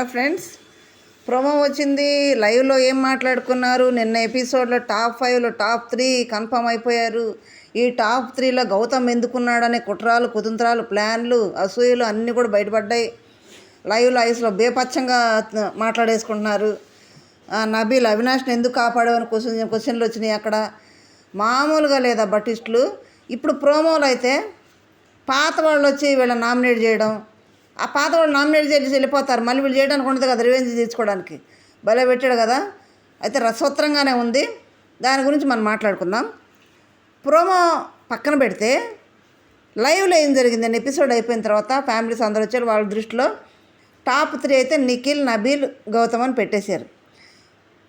Hello friends? Promo వచ్చింది. లైవ్లో ఏం మాట్లాడుకున్నారు? నిన్న ఎపిసోడ్లో టాప్ ఫైవ్లో టాప్ త్రీ కన్ఫర్మ్ అయిపోయారు. ఈ టాప్ త్రీలో గౌతమ్ ఎందుకున్నాడనే కుట్రాలు కుతంత్రాలు ప్లాన్లు అసూయలు అన్నీ కూడా బయటపడ్డాయి. లైవ్లో ఐస్లో బేపచ్చంగా మాట్లాడేసుకుంటున్నారు. నబీల్ అవినాష్ని ఎందుకు కాపాడావు అని క్వశ్చన్ క్వశ్చన్లు వచ్చినాయి అక్కడ. మామూలుగా లేదా బటిస్టులు? ఇప్పుడు ప్రోమోలు అయితే పాత వాళ్ళు వచ్చి వీళ్ళని నామినేట్ చేయడం ఆ పాత వాళ్ళు నామినేట్ చేసి వెళ్ళిపోతారు. మళ్ళీ వీళ్ళు చేయడానికి ఉండదు కదా రివెంజ్ తీసుకోవడానికి. భలే పెట్టాడు కదా. అయితే రసోత్రంగానే ఉంది. దాని గురించి మనం మాట్లాడుకుందాం. ప్రోమో పక్కన పెడితే లైవ్లో ఏం జరిగిందని ఎపిసోడ్ అయిపోయిన తర్వాత ఫ్యామిలీస్ అందరూ వచ్చారు. వాళ్ళ దృష్టిలో టాప్ త్రీ అయితే నిఖిల్ నబీల్ గౌతమ్ అని పెట్టేశారు.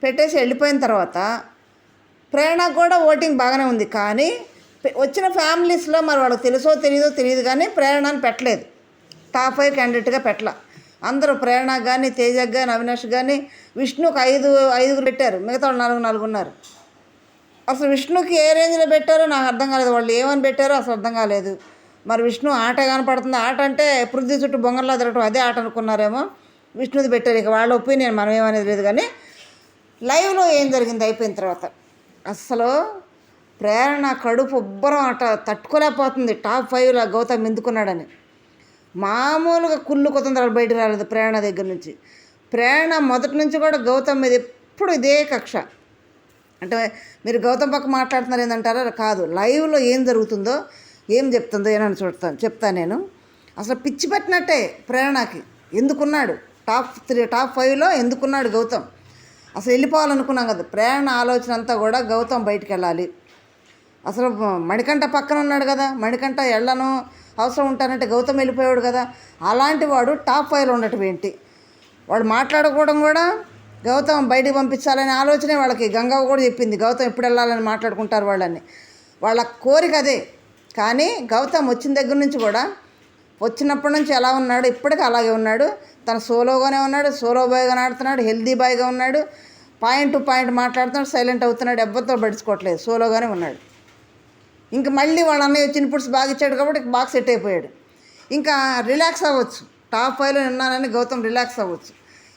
పెట్టేసి వెళ్ళిపోయిన తర్వాత ప్రేరణ కూడా ఓటింగ్ బాగానే ఉంది. కానీ వచ్చిన ఫ్యామిలీస్లో మరి వాళ్ళకి తెలుసో తెలియదో తెలియదు కానీ ప్రేరణని పెట్టలేదు. టాప్ ఫైవ్ క్యాండిడేట్గా పెట్టల. అందరూ ప్రేరణకు కానీ తేజక్ కానీ అవినాష్ కానీ విష్ణుకి ఐదు ఐదుగురు పెట్టారు. మిగతా వాళ్ళు నాలుగు నాలుగు ఉన్నారు. అసలు విష్ణుకి ఏ రేంజ్లో పెట్టారో నాకు అర్థం కాలేదు. వాళ్ళు ఏమని పెట్టారో అసలు అర్థం కాలేదు. మరి విష్ణు ఆట కనపడుతుంది. ఆట అంటే పృథ్వీ చుట్టూ బొంగర్లా తిరగటం అదే ఆట అనుకున్నారేమో. విష్ణుది పెట్టారు. ఇక వాళ్ళ ఒపీనియన్ మనం ఏమనేది లేదు కానీ లైవ్లో ఏం జరిగింది అయిపోయిన తర్వాత. అసలు ప్రేరణ కడుపు ఉబ్బరం అట తట్టుకోలేకపోతుంది. టాప్ ఫైవ్లో గౌతమ్ ఎందుకున్నాడని. మామూలుగా కుళ్ళు కుతంత్రాలు బయట రాలేదు ప్రేరణ దగ్గర నుంచి. ప్రేరణ మొదటి నుంచి కూడా గౌతమ్ మీద ఎప్పుడు ఇదే కక్ష. అంటే మీరు గౌతమ్ పక్క మాట్లాడుతున్నారు ఏంటంటారా కాదు. లైవ్లో ఏం జరుగుతుందో ఏం చెప్తుందో ఏమని చూడతాను చెప్తాను నేను. అసలు పిచ్చి పెట్టినట్టే ప్రేరణకి ఎందుకున్నాడు? టాప్ త్రీ టాప్ ఫైవ్లో ఎందుకున్నాడు గౌతమ్? అసలు వెళ్ళిపోవాలనుకున్నాం కదా. ప్రేరణ ఆలోచన అంతా కూడా గౌతమ్ బయటికి వెళ్ళాలి. అసలు మణికంఠ పక్కన ఉన్నాడు కదా. మణికంఠ వెళ్ళను అవసరం ఉంటానంటే గౌతమ్ వెళ్ళిపోయాడు కదా. అలాంటి వాడు టాప్ ఫైవ్లో ఉండటం ఏంటి? వాడు మాట్లాడుకోవడం కూడా గౌతమ్ బయటికి పంపించాలనే ఆలోచనే వాళ్ళకి. గంగవ్వ కూడా చెప్పింది గౌతమ్ ఎప్పుడు వెళ్ళాలని మాట్లాడుకుంటారు వాళ్ళని. వాళ్ళ కోరిక అదే. కానీ గౌతమ్ వచ్చిన దగ్గర నుంచి కూడా వచ్చినప్పటి నుంచి ఎలా ఉన్నాడు ఇప్పటికీ అలాగే ఉన్నాడు. తన సోలోగానే ఉన్నాడు సోలో బాయ్గా ఆడుతున్నాడు హెల్దీ బాయ్గా ఉన్నాడు. పాయింట్ టు పాయింట్ మాట్లాడుతున్నాడు సైలెంట్ అవుతున్నాడు ఎవరితో పడుచుకోవట్లేదు సోలోగానే ఉన్నాడు. ఇంక మళ్ళీ వాళ్ళ అన్నయ్య వచ్చి ఇన్పుట్స్ బాగా ఇచ్చాడు కాబట్టి బాగా సెట్ అయిపోయాడు. ఇంకా రిలాక్స్ అవ్వచ్చు. టాప్ ఫైవ్లో ఉన్నానని గౌతమ్ రిలాక్స్ అవ్వచ్చు.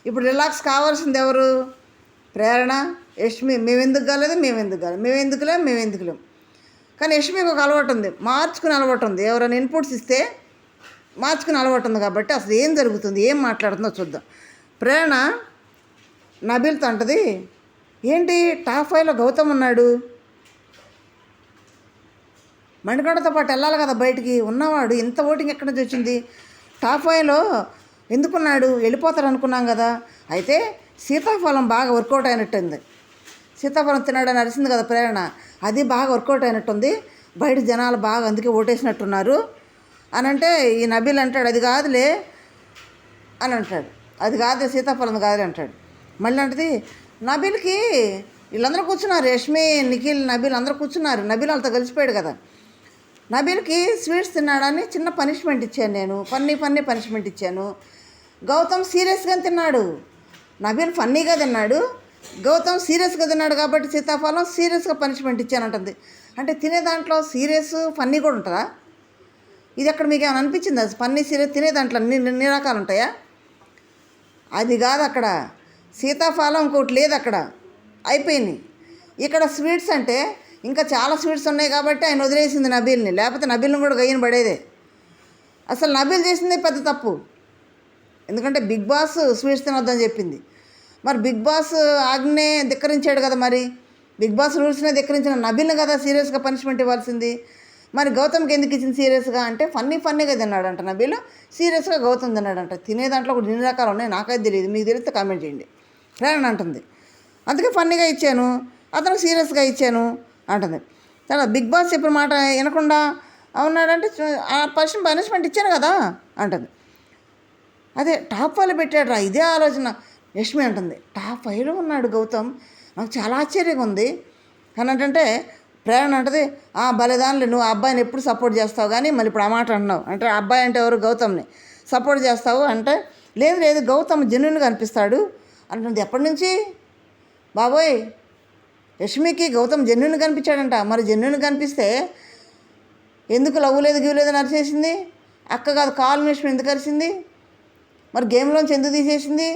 ఇప్పుడు రిలాక్స్ కావాల్సింది ఎవరు? ప్రేరణ యష్మి. మేము ఎందుకు కాలేదు? మేము ఎందుకు కాలేదు? మేము ఎందుకులేం మేము ఎందుకులేం కానీ యష్మికి ఒక అలవాటు ఉంది. మార్చుకుని అలవాటు ఉంది. ఎవరైనా ఇన్పుట్స్ ఇస్తే మార్చుకుని అలవాటు ఉంది కాబట్టి అసలు ఏం జరుగుతుంది? ఏం మాట్లాడుతుందో చూద్దాం. ప్రేరణ నబీల్తో అంటది ఏంటి? టాప్ ఫైవ్లో గౌతమ్ ఉన్నాడు. మణికొండతో పాటు వెళ్ళాలి కదా బయటికి. ఉన్నవాడు ఇంత ఓటింగ్ ఎక్కడి నుంచి వచ్చింది? టాప్ ఫైవ్లో ఎందుకున్నాడు? వెళ్ళిపోతారు అనుకున్నాం కదా. అయితే సీతాఫలం బాగా వర్కౌట్ అయినట్టుంది. సీతాఫలం తినడం నడిచింది కదా ప్రేరణ. అది బాగా వర్కౌట్ అయినట్టుంది. బయట జనాలు బాగా అందుకే ఓటేసినట్టున్నారు. అని అంటే ఈ నబీల్ అంటాడు అది కాదులే అని అంటాడు. అది కాదు సీతాఫలం కాదులే అంటాడు. మళ్ళీ అంటది నబీల్కి వీళ్ళందరూ కూర్చున్నారు. యష్మి నిఖిల్ నబీల్ అందరూ కూర్చున్నారు. నబీల్ వాళ్ళతో కలిసిపోయాడు కదా. నబీల్కి స్వీట్స్ తిన్నాడని చిన్న పనిష్మెంట్ ఇచ్చాను నేను. ఫన్నీ ఫన్నీ పనిష్మెంట్ ఇచ్చాను. గౌతమ్ సీరియస్గా తిన్నాడు. నబీల్ ఫన్నీగా తిన్నాడు. గౌతమ్ సీరియస్గా తిన్నాడు కాబట్టి సీతాఫలం సీరియస్గా పనిష్మెంట్ ఇచ్చానంటుంది. అంటే తినే దాంట్లో సీరియస్ ఫన్నీ కూడా ఉంటుందా? ఇది అక్కడ మీకు ఏమైనా అనిపించిందా? ఫన్నీ సీరియస్ తినే దాంట్లో అన్ని అన్ని రకాలు ఉంటాయా? అది కాదు అక్కడ. సీతాఫలం ఇంకోటి లేదు అక్కడ. అయిపోయింది. ఇక్కడ స్వీట్స్ అంటే ఇంకా చాలా స్వీట్స్ ఉన్నాయి కాబట్టి ఆయన వదిలేసింది నబీల్ని. లేకపోతే నబీల్ని కూడా గయ్యని పడేదే. అసలు నబీల్ చేసింది పెద్ద తప్పు. ఎందుకంటే బిగ్ బాస్ స్వీట్స్ తినొద్దని చెప్పింది. మరి బిగ్ బాస్ ఆజ్ఞే ధిక్కరించాడు కదా మరి. బిగ్ బాస్ రూల్స్నే ధిక్కరించిన నబీల్ని కదా సీరియస్గా పనిష్మెంట్ ఇవ్వాల్సింది. మరి గౌతమ్కి ఎందుకు ఇచ్చింది సీరియస్గా? అంటే ఫన్నీ ఫన్నీగా తిన్నాడంట నబీలు. సీరియస్గా గౌతమ్ తిన్నాడంట. తినే దాంట్లో కూడా ఎన్ని రకాలు ఉన్నాయి. నాకైతే తెలియదు. మీకు తెలిస్తే కామెంట్ చేయండి. ప్రేరణ అంటుంది. అందుకే ఫన్నీగా ఇచ్చాను. అతను సీరియస్గా ఇచ్చాను. అంటుంది. తర్వాత బిగ్ బాస్ చెప్పిన మాట వినకుండా అవునాడంటే ఆ పర్సన్ పనిష్మెంట్ ఇచ్చాను కదా అంటుంది. అదే టాప్ వాళ్ళు పెట్టాడు రా ఇదే ఆలోచన. లక్ష్మి అంటుంది. టాప్ ఫైవ్లో ఉన్నాడు గౌతమ్. నాకు చాలా ఆశ్చర్యంగా ఉంది. అని అంటే ప్రేరణ అంటది ఆ బలిదానులు నువ్వు అబ్బాయిని ఎప్పుడు సపోర్ట్ చేస్తావు? కానీ మళ్ళీ ఇప్పుడు ఆ మాట అంటున్నావు. అంటే అబ్బాయి అంటే ఎవరు? గౌతమ్ని. సపోర్ట్ చేస్తావు? అంటే లేదు లేదు గౌతమ్ జెన్యున్గా అనిపిస్తాడు. అంటుంది. ఎప్పటి నుంచి? బాబోయ్ యష్మికి గౌతమ్ జెన్యున్ కనిపించాడంట. మరి జెన్యున్ కనిపిస్తే ఎందుకు లవ్ లేదు గివ్ లేదని అరిచేసింది? అక్క కాదు కాలు మిషన్ ఎందుకు అరిచింది? మరి గేమ్లోంచి ఎందుకు తీసేసింది?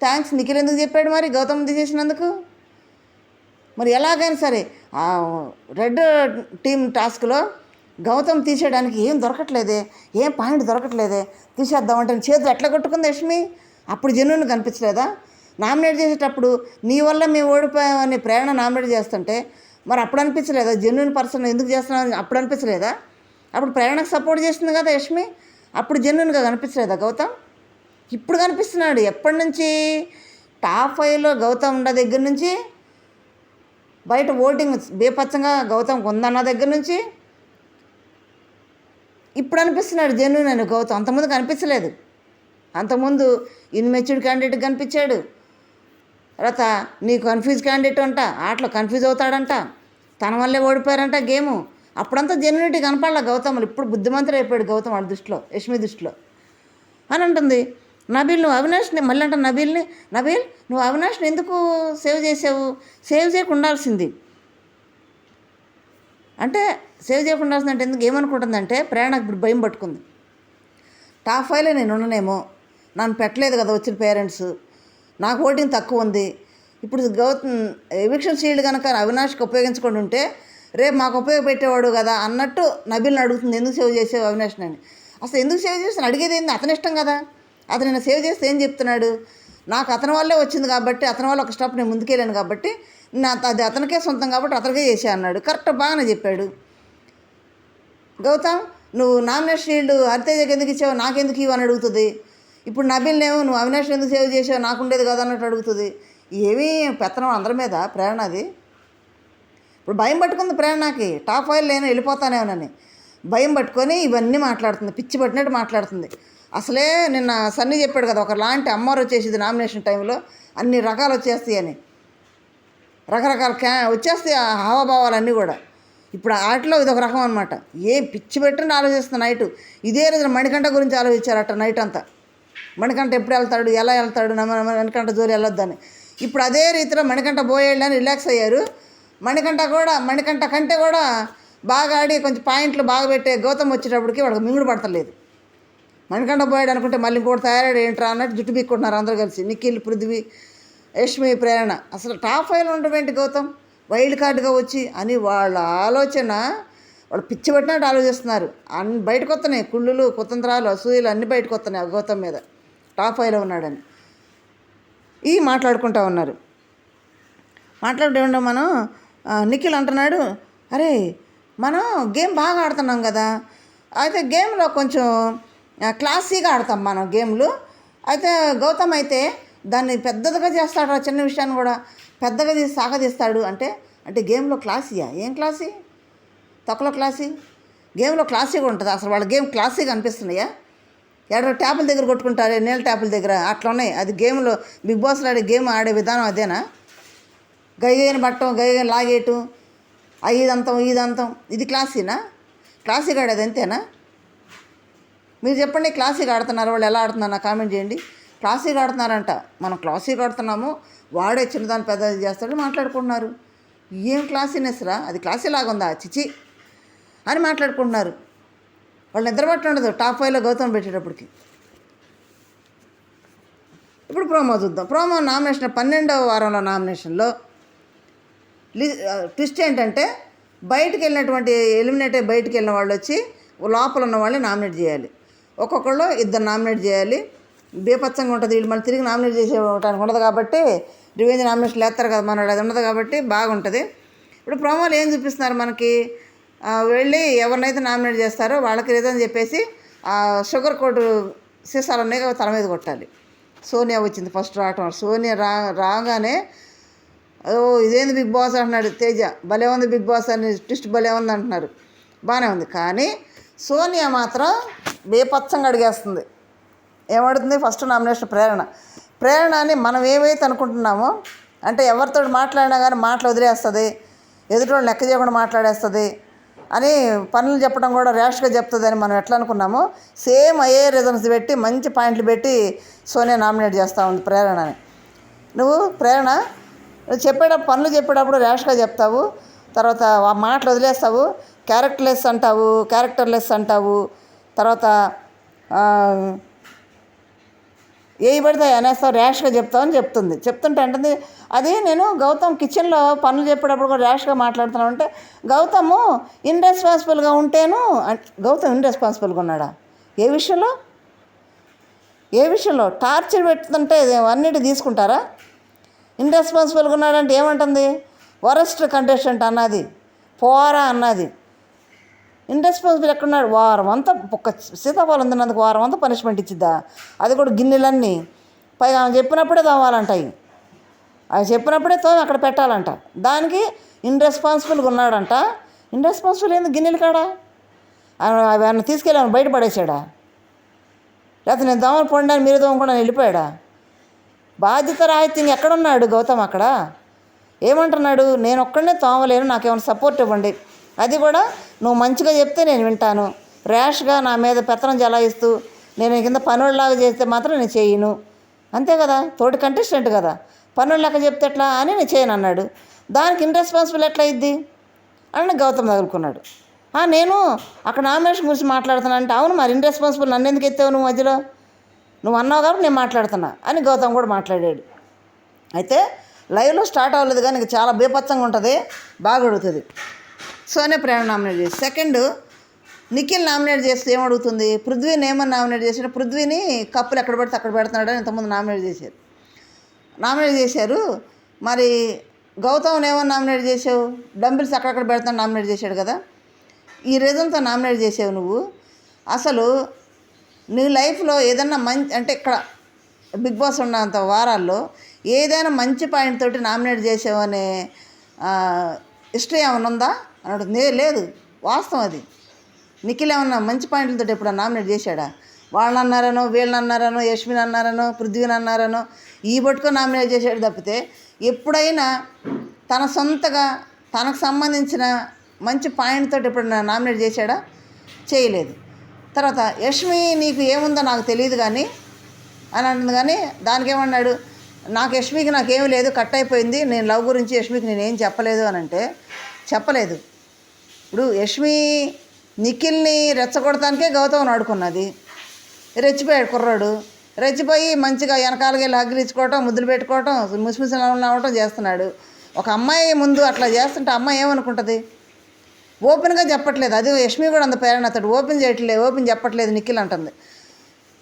థ్యాంక్స్ నిఖిల్ ఎందుకు చెప్పాడు మరి? గౌతమ్ తీసేసినందుకు? మరి ఎలాగైనా సరే ఆ రెడ్ టీమ్ టాస్క్లో గౌతమ్ తీసేయడానికి ఏం దొరకట్లేదే ఏం పాయింట్ దొరకట్లేదే తీసేద్దామంటే చేతులు ఎట్లా కొట్టుకుంది యష్మి? అప్పుడు జనున్ కనిపించలేదా? నామినేట్ చేసేటప్పుడు నీ వల్ల మేము ఓడిపోయామని ప్రేరణ నామినేట్ చేస్తుంటే మరి అప్పుడు అనిపించలేదా? జెన్యున్ పర్సన్ ఎందుకు చేస్తున్నావు? అప్పుడు అనిపించలేదా? అప్పుడు ప్రేరణకు సపోర్ట్ చేస్తుంది కదా యష్మి? అప్పుడు జెన్యున్గా కనిపించలేదా గౌతమ్? ఇప్పుడు కనిపిస్తున్నాడు. ఎప్పటి నుంచి? టాప్ ఫైవ్లో గౌతమ్ ఉన్న దగ్గర నుంచి? బయట ఓటింగ్ బేపచ్చంగా గౌతమ్ ఉందన్న దగ్గర నుంచి? ఇప్పుడు అనిపిస్తున్నాడు జెన్యున్ అని గౌతమ్. అంతకుముందు కనిపించలేదు. అంతకుముందు ఇన్మెచ్యూర్డ్ క్యాండిడేట్ కనిపించాడు. తర్వాత నీ కన్ఫ్యూజ్ క్యాండిడేట్ అంట ఆటలో కన్ఫ్యూజ్ అవుతాడంట. తన వల్లే ఓడిపోయారంట గేము. అప్పుడంతా జెన్యునిటీ కనపడాల గౌతములు. ఇప్పుడు బుద్ధిమంతుడు అయిపోయాడు గౌతమ్ వాడి దృష్టిలో యష్మి దృష్టిలో. అని అంటుంది. నబీల్ నువ్వు అవినాష్ని మళ్ళీ అంట నబీల్ని నబీల్ నువ్వు అవినాష్ని ఎందుకు సేవ్ చేసావు? సేవ్ చేయకుండా ఉండాల్సింది. అంటే సేవ్ చేయకుండా ఉండాల్సింది అంటే ఎందుకు? ఏమనుకుంటుందంటే ప్రేరణకు ఇప్పుడు భయం పట్టుకుంది. టాప్ ఫైవ్లో నేను ఉండనేమో. నన్ను పెట్టలేదు కదా వచ్చిన పేరెంట్స్ నాకు ఓటింగ్ తక్కువ ఉంది. ఇప్పుడు గౌతమ్ ఎవిక్షన్ షీల్డ్ కనుక అవినాష్కి ఉపయోగించుకొని ఉంటే రేపు మాకు ఉపయోగపెట్టేవాడు కదా అన్నట్టు నబీల్ని అడుగుతుంది ఎందుకు సేవ్ చేసావు అవినాష్ని? అని. అసలు ఎందుకు సేవ్ చేస్తాను అడిగేది ఏంది? అతని ఇష్టం కదా. అతను నేను సేవ్ చేస్తే ఏం చెప్తున్నాడు? నాకు అతని వల్లే వచ్చింది కాబట్టి అతని వల్ల ఒక స్టెప్ నేను ముందుకెళ్ళాను కాబట్టి నా అది అతనికే సొంతం కాబట్టి అతనికే చేసే అన్నాడు. కరెక్ట్ బాగానే చెప్పాడు. గౌతమ్ నువ్వు నామినేషన్ షీల్డ్ హరితేజకి ఎందుకు ఇచ్చావు? నాకెందుకు ఇవ్వని అని అడుగుతుంది. ఇప్పుడు నబిల్నేమో నువ్వు అవినాష్ ఎందుకు సేవ్ చేసావు నాకు ఉండేది కదా అన్నట్టు అడుగుతుంది. ఏమీ పెత్తనం అందరి మీద ప్రేరణ అది. ఇప్పుడు భయం పట్టుకుంది ప్రేరణకి టాప్ ఆయిల్ నేను వెళ్ళిపోతానేమోనని భయం పట్టుకొని ఇవన్నీ మాట్లాడుతుంది. పిచ్చి పట్టినట్టు మాట్లాడుతుంది. అసలే నిన్న సన్నీ చెప్పాడు కదా ఒక లాంటి అమ్మారు వచ్చేసింది నామినేషన్ టైంలో అన్ని రకాలు వచ్చేస్తాయి అని. రకరకాల క్యా వచ్చేస్తాయి ఆ హావభావాలన్నీ కూడా. ఇప్పుడు ఆటలో ఇది ఒక రకం అనమాట ఏం పిచ్చి పెట్టండి ఆలోచిస్తుంది నైట్. ఇదే రోజున మణికంఠ గురించి ఆలోచించారట నైట్ అంతా. మణికంట ఎప్పుడు వెళ్తాడు ఎలా వెళ్తాడు నమ్మ- నమ్మ- జోలి వెళ్ళొద్దని. ఇప్పుడు అదే రీతిలో మణికంట బోయేళ్ళని రిలాక్స్ అయ్యారు. మణికంట కూడా మణికంట కంటే కూడా బాగా ఆడి కొంచెం పాయింట్లు బాగా పెట్టే గౌతమ్ వచ్చేటప్పటికి వాళ్ళకి మింగుడు పడతలేదు. మణికంట పోయాడు అనుకుంటే మళ్ళీ ఇంకోటి తయారాడు ఏంట్రా అన్నట్టు జుట్టు పీక్కుంటున్నారు అందరూ కలిసి. నిఖిల్ పృథ్వీ యష్మి ప్రేరణ. అసలు టాప్ ఫైవ్లో ఏంటి గౌతమ్ వైల్డ్ కార్డుగా వచ్చి అని వాళ్ళ ఆలోచన వాళ్ళు పిచ్చి పట్టినట్టు ఆలోచిస్తున్నారు. అన్ని బయటకు వస్తున్నాయి కుళ్ళులు కుతంత్రాలు అసూయలు అన్నీ బయటకు వస్తున్నాయి ఆ గౌతమ్ మీద. టాప్ ఫైవ్లో ఉన్నాడని. ఈ మాట్లాడుకుంటా ఉన్నారు. మాట్లాడుతూ మనం నిఖిల్ అంటున్నాడు అరే మనం గేమ్ బాగా ఆడుతున్నాం కదా. అయితే గేమ్లో కొంచెం క్లాసీగా ఆడతాం మనం గేమ్లు. అయితే గౌతమ్ అయితే దాన్ని పెద్దదిగా చేస్తాడు ఆ చిన్న విషయాన్ని కూడా. పెద్దగా తీసి సాగదీస్తాడు అంటే అంటే గేమ్లో క్లాసీయా? ఏం క్లాసీ? తక్కువ క్లాసీ? గేమ్లో క్లాసీగా ఉంటుంది? అసలు వాళ్ళ గేమ్ క్లాసీగా అనిపిస్తున్నాయా? ఎక్కడ ట్యాపుల దగ్గర కొట్టుకుంటారే నీళ్ళ ట్యాపుల దగ్గర. అట్లా ఉన్నాయి. అది గేమ్లో బిగ్ బాస్లో ఆడే గేమ్ ఆడే విధానం అదేనా? గైగైన పట్టడం గైగైన లాగేయటం ఐదంతం ఈదంతం. ఇది క్లాసీనా? క్లాసీగా ఆడేది అంతేనా? మీరు చెప్పండి క్లాసీగా ఆడుతున్నారు వాళ్ళు ఎలా ఆడుతున్నారు? కామెంట్ చేయండి. క్లాసీగా ఆడుతున్నారంట. మనం క్లాసీగా ఆడుతున్నాము. వాడే చిన్నదాన్ని పెద్దది చేస్తాడు మాట్లాడుకుంటున్నారు. ఏం క్లాసీనెస్ రా అది క్లాసీ లాగా ఉందా చిచి అని మాట్లాడుకుంటున్నారు. వాళ్ళు నిద్రపట్టి ఉండదు. టాప్ ఫైవ్లో గౌతమ్ పెట్టేటప్పటికి. ఇప్పుడు ప్రోమో చూద్దాం. ప్రోమో నామినేషన్ పన్నెండవ వారంలో నామినేషన్లో ట్విస్ట్ ఏంటంటే బయటికి వెళ్ళినటువంటి ఎలిమినేట్ అయ్యి బయటికి వెళ్ళిన వాళ్ళు వచ్చి లోపల ఉన్న వాళ్ళని నామినేట్ చేయాలి. ఒక్కొక్కళ్ళు ఇద్దరు నామినేట్ చేయాలి. బేపచ్చంగా ఉంటుంది. వీళ్ళు మళ్ళీ తిరిగి నామినేట్ చేసేటానికి ఉండదు కాబట్టి రివెంజ్ నామినేషన్లు వేస్తారు కదా మన అది ఉండదు కాబట్టి బాగుంటుంది. ఇప్పుడు ప్రోమోలు ఏం చూపిస్తున్నారు మనకి? వెళ్ళి ఎవరినైతే నామినేట్ చేస్తారో వాళ్ళకి రీజన్ చెప్పేసి షుగర్ కోట్ సీసాలు ఉన్నాయి తల మీద కొట్టాలి. సోనియా వచ్చింది ఫస్ట్ రావటం. సోనియా రా రాగానే ఓ ఇదేంది బిగ్ బాస్ అంటున్నాడు తేజ. భలే ఉంది బిగ్ బాస్ అని ట్విస్ట్ భలే ఉంది అంటున్నారు. బాగానే ఉంది. కానీ సోనియా మాత్రం బేపచ్చంగా అడిగేస్తుంది. ఏమడుతుంది? ఫస్ట్ నామినేషన్ ప్రేరణ. ప్రేరణ అని మనం ఏమైతే అనుకుంటున్నామో అంటే ఎవరితో మాట్లాడినా కానీ మాటలు వదిలేస్తుంది. ఎదుటోళ్ళు లెక్క చేయకుండా మాట్లాడేస్తుంది. అని పనులు చెప్పడం కూడా ర్యాష్గా చెప్తుందని మనం ఎట్లా అనుకున్నామో సేమ్ అయ్యే రీజన్స్ పెట్టి మంచి పాయింట్లు పెట్టి సోనియా నామినేట్ చేస్తూ ఉంది ప్రేరణని. నువ్వు ప్రేరణ నువ్వు చెప్పేటప్పుడు పనులు చెప్పేటప్పుడు ర్యాష్గా చెప్తావు తర్వాత ఆ మాటలు వదిలేస్తావు క్యారెక్టర్లెస్ అంటావు క్యారెక్టర్లెస్ అంటావు తర్వాత ఏవి పడితే అనేస్తావు ర్యాష్గా చెప్తావు అని చెప్తుంది. చెప్తుంటే అంటుంది అది నేను గౌతమ్ కిచెన్లో పనులు చెప్పేటప్పుడు కూడా ర్యాష్గా మాట్లాడుతున్నాను. అంటే గౌతము ఇన్రెస్పాన్సిబుల్గా ఉంటేను గౌతమ్ ఇన్రెస్పాన్సిబుల్గా ఉన్నాడా? ఏ విషయంలో? ఏ విషయంలో? టార్చర్ పెడుతుంటే అన్నిటి తీసుకుంటారా? ఇన్రెస్పాన్సిబుల్గా ఉన్నాడంటే ఏమంటుంది? వరస్ట్ కంటెస్టెంట్ అన్నది పోరా అన్నది. ఇన్రెస్పాన్సిబుల్ ఎక్కడున్నాడు వారం అంతా ఒక్క సీతాఫలం తిన్నందుకు వారం అంతా పనిష్మెంట్ ఇచ్చిద్దా? అది కూడా గిన్నెలన్నీ. పైగా ఆమె చెప్పినప్పుడే తోమాలంటాయి. అవి చెప్పినప్పుడే తోమి అక్కడ పెట్టాలంట. దానికి ఇన్రెస్పాన్సిబుల్గా ఉన్నాడంట. ఇన్రెస్పాన్సిబుల్ ఏంది గిన్నెలు కాడా? ఆయన ఆయన తీసుకెళ్ళి ఆయన బయటపడేసాడా లేకపోతే నేను దోమలు పొండాను మీరు దోమకుండా వెళ్ళిపోయాడా? బాధ్యత రాహిత్యం ఎక్కడున్నాడు గౌతమ్ అక్కడ? ఏమంటున్నాడు? నేను ఒక్కడనే తోమలేను నాకేమైనా సపోర్ట్ ఇవ్వండి. అది కూడా నువ్వు మంచిగా చెప్తే నేను వింటాను. ర్యాష్గా నా మీద పెత్తనం జలాయిస్తూ నేను కింద పనుల్లాగా చేస్తే మాత్రం నేను చేయను. అంతే కదా? తోటి కంటెస్టెంట్ కదా. పనుల్లాగా చెప్తే ఎట్లా అని నేను చేయను అన్నాడు. దానికి ఇన్రెస్పాన్సిబుల్ ఎట్లా అయింది అని గౌతమ్ తగులుకున్నాడు. నేను అక్కడ నామినేషన్ గురించి మాట్లాడుతున్నా అంటే అవును మరి ఇన్రెస్పాన్సిబుల్ నన్ను ఎందుకు ఎత్తావు నువ్వు మధ్యలో? నువ్వు అన్నావు కాబట్టి నేను మాట్లాడుతున్నా అని గౌతమ్ కూడా మాట్లాడాడు. అయితే లైవ్లో స్టార్ట్ అవ్వలేదు కానీ చాలా బీపత్సంగా ఉంటుంది. బాగా అడుగుతుంది. సోనే ప్రేమ నామినేట్ చేసి. సెకండ్ నిఖిల్ నామినేట్ చేస్తే ఏమడుగుతుంది? పృథ్వీని ఏమని నామినేట్ చేసాడు పృథ్వీని కప్పులు ఎక్కడ పడితే అక్కడ పెడుతున్నాడు అని ఇంతకుముందు నామినేట్ చేశారు. నామినేట్ చేశారు. మరి గౌతమ్ ఏమని నామినేట్ చేసావు డంబిల్స్ అక్కడక్కడ పెడతాను నామినేట్ చేశాడు కదా? ఈ రీజన్తో నామినేట్ చేసావు నువ్వు. అసలు నీ లైఫ్లో ఏదన్నా మంచి అంటే ఇక్కడ బిగ్ బాస్ ఉన్నంత వారాల్లో ఏదైనా మంచి పాయింట్ తోటి నామినేట్ చేసావనే హిస్టరీ ఏమైనా ఉందా? అని అడుగుతుంది లేదు వాస్తవం అది. నిఖిల్ ఏమన్నా మంచి పాయింట్లతో ఎప్పుడు నామినేట్ చేశాడా? వాళ్ళని అన్నారనో వీళ్ళని అన్నారనో యశ్మిన్ అన్నారనో పృథ్వీని అన్నారనో ఈ పట్టుకో నామినేట్ చేశాడు తప్పితే ఎప్పుడైనా తన సొంతగా తనకు సంబంధించిన మంచి పాయింట్తో తోటి ఎప్పుడైనా నామినేట్ చేశాడా? చేయలేదు. తర్వాత యష్మి నీకు ఏముందో నాకు తెలియదు కానీ అని అంటుంది కానీ దానికి ఏమన్నాడు నాకు యష్మికి నాకేమీ లేదు కట్ అయిపోయింది నేను లవ్ గురించి యష్మికి నేను ఏం చెప్పలేదు అని అంటే చెప్పలేదు. ఇప్పుడు యష్మి నిఖిల్ని రెచ్చగొడటానికే గౌతమ్ ఆడుకున్నది. రెచ్చిపోయాడు కుర్రాడు. రెచ్చిపోయి మంచిగా వెనకాలకి వెళ్ళి హగ్గిలించుకోవటం ముద్దులు పెట్టుకోవటం ముసిముసిలు అవ్వటం చేస్తున్నాడు. ఒక అమ్మాయి ముందు అట్లా చేస్తుంటే అమ్మాయి ఏమనుకుంటుంది? ఓపెన్గా చెప్పట్లేదు. అది యష్మి కూడా అంత పేరెంట్ అతడు. ఓపెన్ చేయట్లేదు ఓపెన్ చెప్పట్లేదు నిఖిల్ అంటుంది.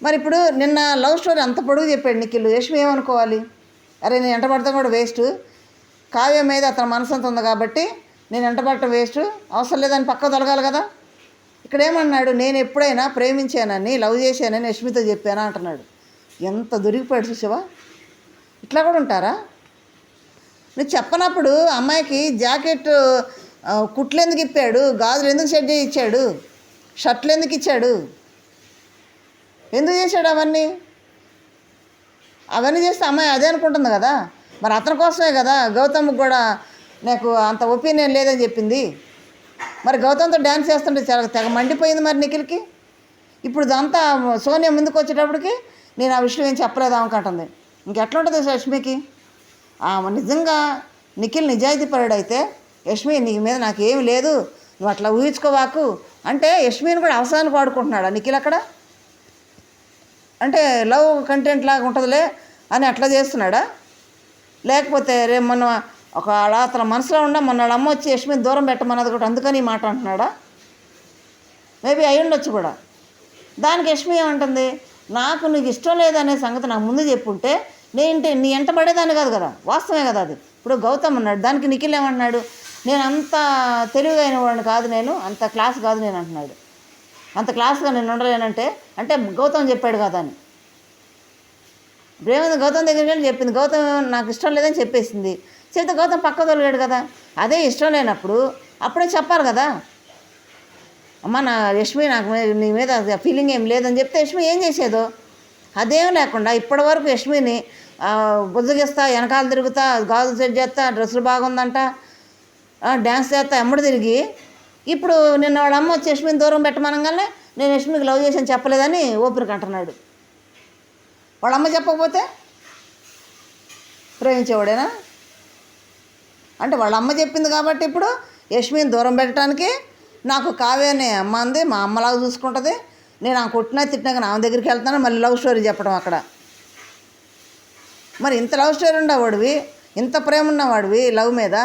మరి ఇప్పుడు నిన్న లవ్ స్టోరీ అంత పొడుగు చెప్పాడు నిఖిల్. యష్మి ఏమనుకోవాలి? అరే నేను ఎంట పడతాం కూడా వేస్ట్. కావ్యం మీద అతని మనసు అంత ఉంది కాబట్టి నేను ఎంట వేస్ట్? అవసరం లేదని పక్క తొలగాలి కదా. ఇక్కడ ఏమన్నాడు? నేను ఎప్పుడైనా ప్రేమించానని లవ్ చేశానని యష్మితో చెప్పానా అంటున్నాడు. ఎంత దొరికిపోయాడు చూసావా? ఇట్లా కూడా ఉంటారా? నువ్వు చెప్పనప్పుడు అమ్మాయికి జాకెట్ కుట్లు ఎందుకు ఇప్పాడు? గాజులు ఎందుకు సెట్ చేసి ఇచ్చాడు? షర్ట్లు ఎందుకు ఇచ్చాడు? ఎందుకు చేశాడు అవన్నీ? అవన్నీ చేస్తే అమ్మాయి అదే అనుకుంటుంది కదా. మరి అతని కోసమే కదా గౌతమ్కి కూడా నాకు అంత ఒపీనియన్ లేదని చెప్పింది. మరి గౌతమ్తో డ్యాన్స్ చేస్తుంటే చాలా తెగ మండిపోయింది మరి నిఖిల్కి. ఇప్పుడు ఇదంతా సోనియా ముందుకు వచ్చేటప్పటికి నేను ఆ విషయం ఏం చెప్పలేదు అనుకుంటుంది ఇంకెట్లా ఉంటుంది యష్మికి ఆమె నిజంగా నిఖిల్ నిజాయితీ పరుడైతే యష్మి నీ మీద నాకు ఏమి లేదు నువ్వు అట్లా ఊహించుకోవాకు. అంటే యష్మిని కూడా అవసరానికి వాడుకుంటున్నాడా నిఖిల్ అక్కడ? అంటే లవ్ కంటెంట్ లాగా ఉంటుందిలే అని అట్లా చేస్తున్నాడా? లేకపోతే రేపు మొన్న ఒక అలా అతని మనసులో ఉండ మొన్న అమ్మ వచ్చి యశ్మిని దూరం పెట్టమన్నది కూడా అందుకని ఈ మాట అంటున్నాడా? మేబీ అయి ఉండొచ్చు కూడా. దానికి యష్మి ఏమంటుంది? నాకు నీకు ఇష్టం లేదనే సంగతి నాకు ముందు చెప్పుంటే నేను నీ ఎంట పడేదాన్ని కాదు కదా వాస్తవమే కదా అది. ఇప్పుడు గౌతమ్ అన్నాడు దానికి నిఖిల్ ఏమంటున్నాడు? నేను అంత తెలివిగైన వాడిని కాదు నేను అంత క్లాస్ కాదు నేను అంటున్నాడు. అంత క్లాస్గా నేను ఉండలేనంటే అంటే గౌతమ్ చెప్పాడు కదా అని. ప్రేమ గౌతమ్ దగ్గరికి వెళ్ళి చెప్పింది గౌతమ్ నాకు ఇష్టం లేదని చెప్పేసింది. సీత గౌతమ్ పక్క తొలగాడు కదా. అదే ఇష్టం లేనప్పుడు అప్పుడే చెప్పాలి కదా. అమ్మ నా యష్మి నాకు నీ మీద ఫీలింగ్ ఏం లేదని చెప్తే యష్మి ఏం చేసేదో. అదేం లేకుండా ఇప్పటివరకు యష్మిని బుజ్జగిస్తా వెనకాల తిరుగుతా గాజు సెట్ చేస్తా డ్రెస్సులు బాగుందంట డ్యాన్స్ చేస్తా ఎమ్మడి తిరిగి ఇప్పుడు నిన్న వాడు అమ్మ వచ్చి యష్మిని దూరం పెట్టమనగానే నేను యష్మికి లవ్ చేసాను చెప్పలేదని ఓపెన్కి అంటున్నాడు. వాళ్ళ అమ్మ చెప్పకపోతే ప్రేమించేవాడేనా? అంటే వాళ్ళ అమ్మ చెప్పింది కాబట్టి ఇప్పుడు యష్మిని దూరం పెట్టడానికి నాకు కావేనే అమ్మ అంది మా అమ్మలాగా చూసుకుంటుంది. నేను ఆ కొట్టినా తిట్టినాక నా దగ్గరికి వెళ్తాను మళ్ళీ లవ్ స్టోరీ చెప్పడం అక్కడ. మరి ఇంత లవ్ స్టోరీ ఉండేవాడివి ఇంత ప్రేమ ఉన్నవాడివి లవ్ మీద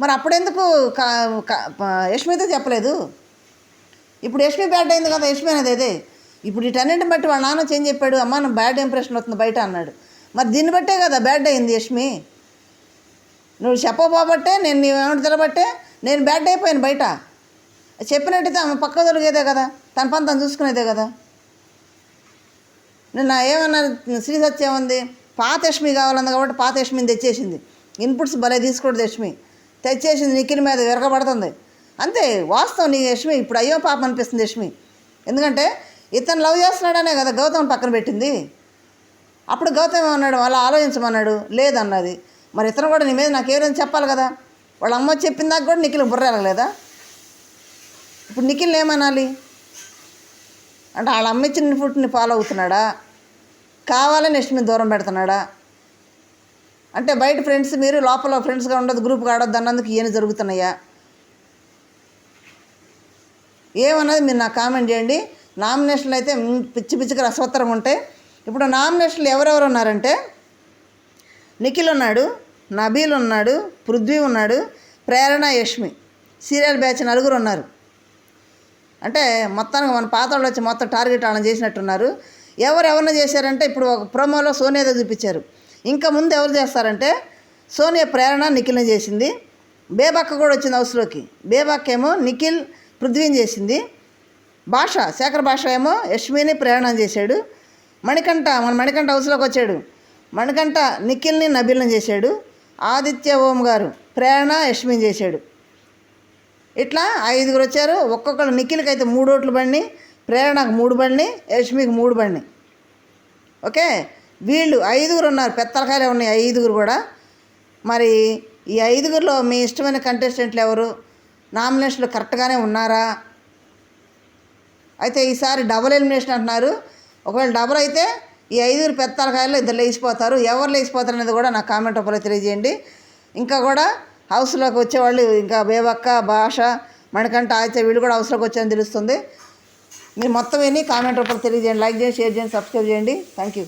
మరి అప్పుడెందుకు కా యష్మితో చెప్పలేదు? ఇప్పుడు యష్మి బ్యాడ్ అయింది కదా యష్మి అనేది అదే. ఇప్పుడు వీటన్నింటిని బట్టి వాళ్ళ నాన్న చేంజ్ చెప్పాడు అమ్మ నా బ్యాడ్ ఇంప్రెషన్ వస్తుంది బయట అన్నాడు. మరి దీన్ని బట్టే కదా బ్యాడ్ అయింది యష్మి నువ్వు చెప్పబోబట్టే నేను నీవేమిటి తెలబట్టే నేను బ్యాడ్ అయిపోయాను బయట. చెప్పినట్టయితే ఆమె పక్క దొరికేదే కదా తన పని తను చూసుకునేదే కదా. నిన్న ఏమన్నా శ్రీ సత్యం ఉంది పాత యష్మి కావాలంది కాబట్టి పాత యష్మిని తెచ్చేసింది. ఇన్పుట్స్ భలే తీసుకోడు యష్మి తెచ్చేసింది నిక్కిన మీద విరగబడుతుంది. అంతే వాస్తవం నీ యష్మి ఇప్పుడు అయ్యో పాప అనిపిస్తుంది యష్మి ఎందుకంటే ఇతను లవ్ చేస్తున్నాడనే కదా గౌతమ్ పక్కన పెట్టింది. అప్పుడు గౌతమ్ ఏమన్నాడు అలా ఆలోచించమన్నాడు? లేదన్నది. మరి ఇతను కూడా నీ మీద నాకు చెప్పాలి కదా? వాళ్ళ అమ్మ చెప్పిన దాకా కూడా నిఖిల్ బుర్ర ఎరగలేదా? ఇప్పుడు నిఖిల్ ఏమనాలి? అంటే వాళ్ళ అమ్మ ఇచ్చిన ఫుడ్ని ఫాలో అవుతున్నాడా? కావాలని నెక్స్ట్ మీద దూరం పెడుతున్నాడా? అంటే బయట ఫ్రెండ్స్ మీరు లోపల ఫ్రెండ్స్గా ఉండదు గ్రూప్గా ఆడొద్దు అన్నందుకు ఏం జరుగుతున్నాయా? ఏమన్నది మీరు నాకు కామెంట్ చేయండి. నామినేషన్లు అయితే పిచ్చి పిచ్చిగా రసవత్తరం ఉంటాయి ఇప్పుడు నామినేషన్లు ఎవరెవరు ఉన్నారంటే నిఖిల్ ఉన్నాడు నబీల్ ఉన్నాడు పృథ్వీ ఉన్నాడు ప్రేరణ యష్మి. సీరియల్ బ్యాచ్ నలుగురు ఉన్నారు. అంటే మొత్తానికి మన పాత వాళ్ళు వచ్చి మొత్తం టార్గెట్ వాళ్ళని చేసినట్టున్నారు. ఎవరెవరిని చేశారంటే ఇప్పుడు ఒక ప్రోమోలో సోనియాతో చూపించారు ఇంకా ముందు ఎవరు చేస్తారంటే సోనియా ప్రేరణ నిఖిల్ని చేసింది. బేబక్క కూడా వచ్చింది హౌస్లోకి బేబక్క ఏమో నిఖిల్ పృథ్వీని చేసింది. భాష శేఖర్ భాష ఏమో యష్మిని ప్రేరణ చేశాడు. మణికంఠ మన మణికంఠ హౌస్లోకి వచ్చాడు. మణికంఠ నిఖిల్ని నబీల్ని చేశాడు. ఆదిత్య ఓం గారు ప్రేరణ యష్మి చేశాడు. ఇట్లా ఐదుగురు వచ్చారు. ఒక్కొక్కరు నిఖిల్కి అయితే మూడు ఓట్లు బండి ప్రేరణకు మూడు బండి యష్మికి మూడు బండి ఓకే? వీళ్ళు ఐదుగురు ఉన్నారు. పెత్తలకాయలు ఉన్నాయి ఐదుగురు కూడా. మరి ఈ ఐదుగురిలో మీ ఇష్టమైన కంటెస్టెంట్లు ఎవరు? నామినేషన్లు కరెక్ట్గానే ఉన్నారా? అయితే ఈసారి డబుల్ ఎలిమినేషన్ అంటున్నారు. ఒకవేళ డబుల్ అయితే ఈ ఐదుగురు పెత్తలకాయలు ఇద్దరు లేచిపోతారు. ఎవరు లేచిపోతారు అనేది కూడా నాకు కామెంట్ రూపంలో తెలియజేయండి. ఇంకా కూడా హౌస్లోకి వచ్చేవాళ్ళు ఇంకా బేబక్క భాష మణికంఠ ఆయితే వీళ్ళు కూడా హౌస్లోకి వచ్చారని తెలుస్తుంది. మీరు మొత్తం విని కామెంట్ రూపంలో తెలియజేయండి. లైక్ చేయండి షేర్ చేయండి సబ్స్క్రైబ్ చేయండి. Thank you